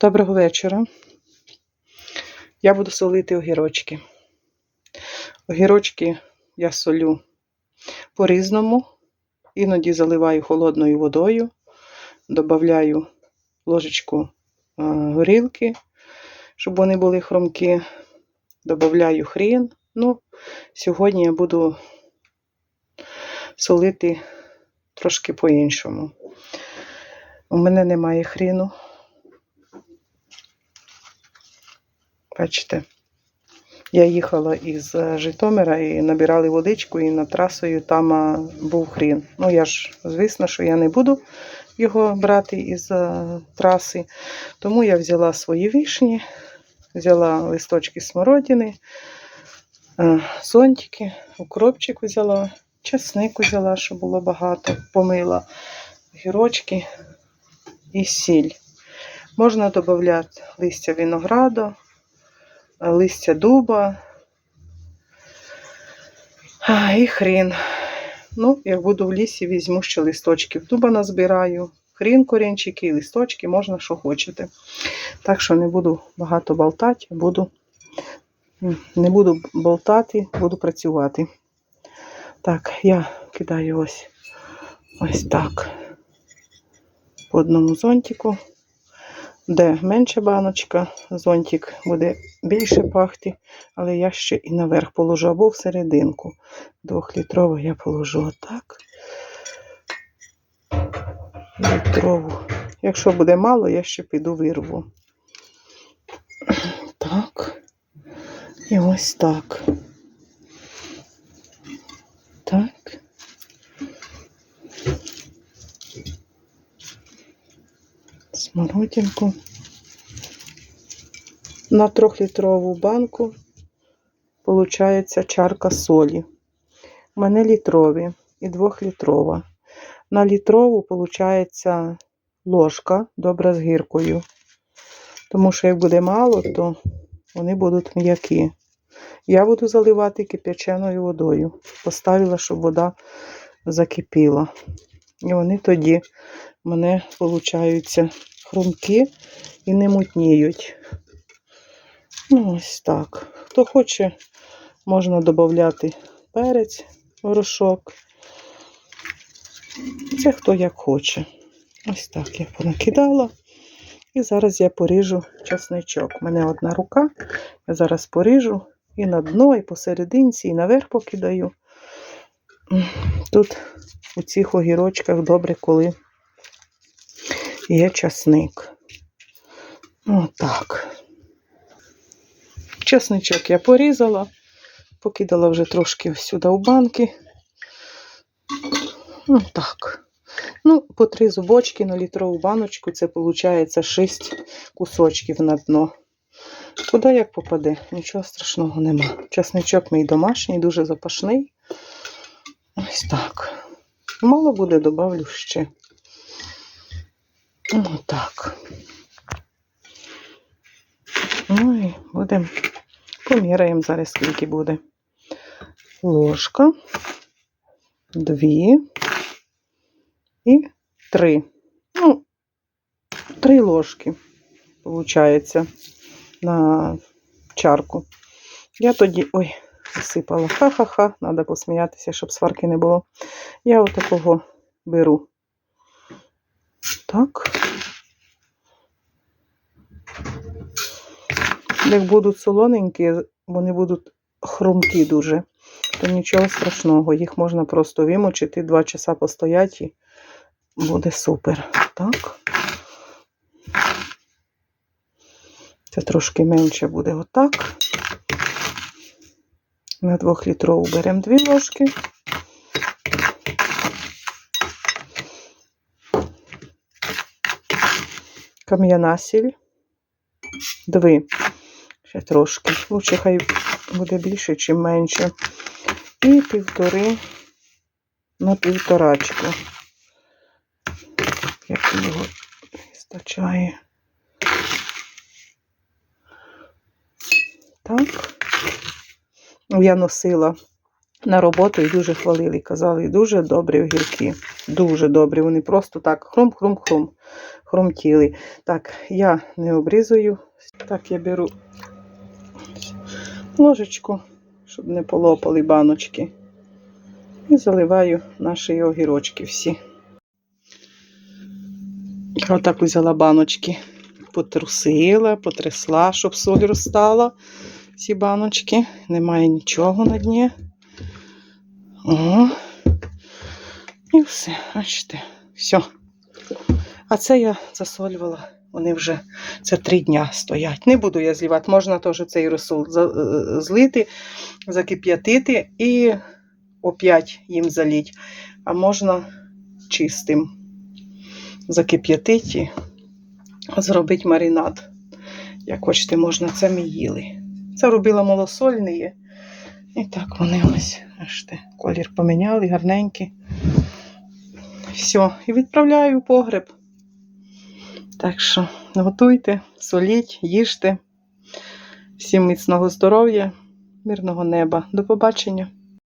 Доброго вечора. Я буду солити огірочки. Огірочки я солю по-різному. Іноді заливаю холодною водою, додаю ложечку е, горілки, щоб вони були хромкі. Додаю хрін. Ну, сьогодні я буду солити трошки по-іншому. У мене немає хріну. Бачите, я їхала із е, Житомира і набирали водичку, і над трасою там був хрін. Ну, я ж, звісно, що я не буду його брати із е, траси. Тому я взяла свої вишні, взяла листочки смородини, е, зонтики, укропчик взяла, чесник взяла, щоб було багато, помила гірочки і сіль. Можна додати листя винограду, листя дуба і хрін. Ну, як буду в лісі, візьму ще листочків дуба назбираю. Хрін, корінчики листочки, можна, що хочете. Так що не буду багато болтати, буду, не буду болтати, буду працювати. Так, я кидаю ось ось так по одному зонтику. Де менша баночка, зонтик буде більше пахти, але я ще і наверх положу або всерединку. Двохлітрову я положу отак. Літрову. Якщо буде мало, я ще піду вирву. Так. І ось. Так. Смородинку. На трьохлітрову банку получається чарка солі. У мене літрові і двохлітрова. На літрову виходить ложка добре з гіркою. Тому що як буде мало, то вони будуть м'які. Я буду заливати кип'яченою водою. Поставила, щоб вода закипіла. І вони тоді в мене получаються хрумкі і не мутніють. Ну, ось так. Хто хоче, можна додати перець, горошок. Це хто як хоче. Ось так я понакидала. І зараз я поріжу чесничок. У мене одна рука. Я зараз поріжу і на дно, і посерединці, і наверх покидаю. Тут у цих огірочках добре, коли є часник. Отак. Чесничок я порізала, покидала вже трошки сюди в банки. Отак. Ну, по три зубочки на літрову баночку, це виходить 6 кусочків на дно. Куди як попаде? Нічого страшного нема. Чесничок мій домашній, дуже запашний. Ось так. Мало буде, добавлю ще. Отак. Ну і будемо, поміряємо зараз, скільки буде. Ложка, дві і три. Ну, три ложки, виходить, на чарку. Я тоді, ой, засипала. Ха-ха-ха, треба посміятися, щоб сварки не було. Я отакого беру. Так. Як будуть солоненькі, вони будуть хрумкі дуже, то нічого страшного. Їх можна просто вимочити, два часа постоять і буде супер. Так. Це трошки менше буде отак. На двохлітрову беремо дві ложки. Кам'яна сіль. Дві. Ще трошки. Лучше хай буде більше, чи менше. І півтори на півторачку. Як його вистачає. Так. Я носила на роботу і дуже хвалили. Казали, дуже добрі огірки. Дуже добрі. Вони просто так хрум-хрум-хрум. Хрумтіли. Так, я не обрізую. Так, я беру ложечку, щоб не полопали баночки. І заливаю наші огірочки всі. Отак взяла баночки, потрусила, потрясла, щоб соль розстала. Всі баночки. Немає нічого на дні. О. І все, бачите, все. А це я засолювала. Вони вже це три дня стоять. Не буду я злівати. Можна теж цей розсол е, злити, закип'ятити і опять їм заліть. А можна чистим закип'ятити зробити маринад. Як хочете, можна це ми їли. Це робила малосольні. І так вони ось. Бачите, колір поміняли, гарненький. Все, і відправляю в погреб. Так що готуйте, соліть, їжте. Всім міцного здоров'я, мирного неба. До побачення!